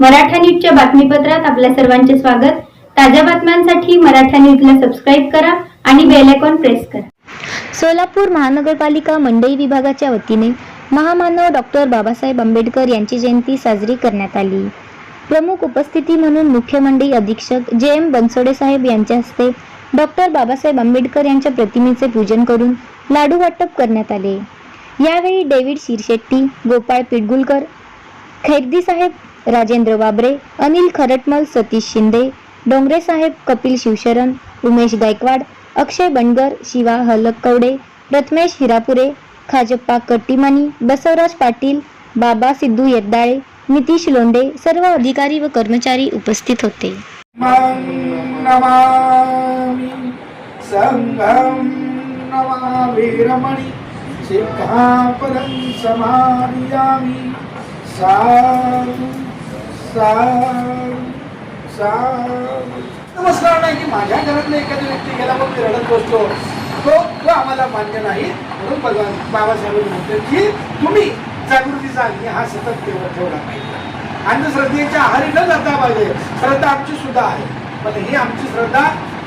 मराठा न्यूजच्या बातमीपत्रात आपल्या सर्वांचे स्वागत. ताज्या बातम्यांसाठी मराठा न्यूजला सबस्क्राईब करा आणि बेल आयकॉन प्रेस करा. सोलापूर महानगरपालिका मंडई विभागाच्या वतीने महामानव डॉक्टर बाबासाहेब आंबेडकर यांची जयंती साजरी करण्यात आली. प्रमुख उपस्थिती म्हणून मुख्य मंडई अधीक्षक जे एम बनसोडे साहेब यांच्या हस्ते डॉक्टर बाबासाहेब आंबेडकर यांच्या प्रतिमेचे पूजन करून लाडू वाटप करण्यात आले. यावेळी डेव्हिड शिरशेट्टी गोपाळ पिडगुलकर खैरदी साहेब राजेंद्र बाबरे अनिल खरटमल सतीश शिंदे डोंगरे साहेब कपिल शिवशरण उमेश गायकवाड अक्षय बनगर शिवा हलकवडे रत्मेश हिरापुरे खाजप्पा कट्टीमानी बसवराज पाटील बाबा सिद्धू येद्दाळे नितीश लोंढे सर्व अधिकारी व कर्मचारी उपस्थित होते. सिद्धापदं साधु नमस्कार. नाही की माझ्या घरातलं एखादी व्यक्ती गेला मग मी रडत बसतो. तो तो आम्हाला मान्य नाही. म्हणून भगवान बाबासाहेबांनी म्हणतो की तुम्ही जागृतीचा अग्नी हा सतत ठेवला ठेवला पाहिजे अंधश्रद्धेच्या आहारी न जाता पाहिजे श्रद्धा आमची सुद्धा आहे. पण ही आमची श्रद्धा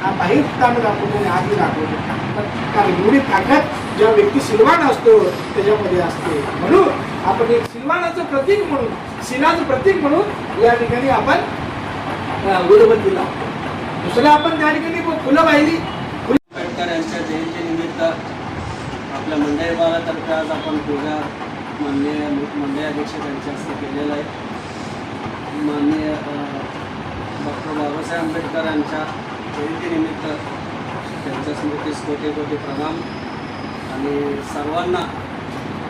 आ- बाहेर आम्ही दाखवतो आणि आधी दाखवतो कारण एवढी ताकद ज्या व्यक्ती सिलवान असतो त्याच्यामध्ये असते. म्हणून आपण एक सिलवानाचं प्रतीक म्हणून सिनाचं प्रतीक म्हणून या ठिकाणी आपण गुरुबंदी लावतो. दुसरं आपण त्या ठिकाणी फुलं पाहिली. आंबेडकर यांच्या जयंतीनिमित्त आपल्या मंडई भागातर्फे आज आपण पूजा माननीय मंडई अध्यक्ष यांच्या हस्ते केलेलं आहे. माननीय डॉक्टर बाबासाहेब आंबेडकर यांच्या जयंतीनिमित्त त्यांच्या स्मृतीस कोटी कोटी प्रणाम. आणि सर्वांना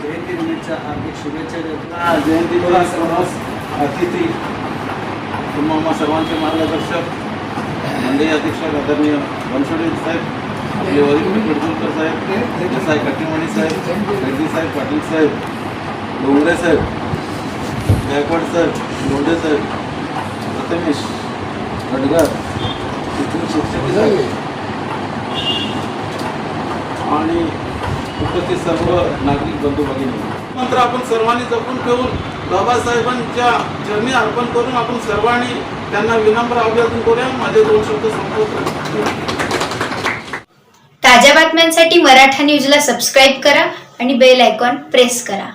जयंती जयंतीनिमित्तच्या हार्दिक शुभेच्छा देतो. जयंतीचा सर्वांस अतिथी. तुम्हा सर्वांचे मार्गदर्शक मंडळी अधीक्षक आदरणीय बनसोडे साहेब आपले वरिष्ठ पिडकुलकर साहेब साहेब आय कट्टीमणी साहेब रेड्डी साहेब पाटील साहेब डोंगरे साहेब गायकवाड साहेब लोंढे साहेब प्रथमेश खडगर तिथून शिक्षक साहेब. आणि उपस्थित सर्व नागरिक बंधू भगिनी मंत्र आपण सर्वांनी जपून ठेवून बाबासाहेबांच्या चरणी अर्पण करून आपण सर्वांनी त्यांना विनम्र अभिवादन करूया. माझे दोन शब्द संपवतो. ताज्या बातम्यांसाठी मराठा न्यूजला सबस्क्राईब करा आणि बेल आयकॉन प्रेस करा.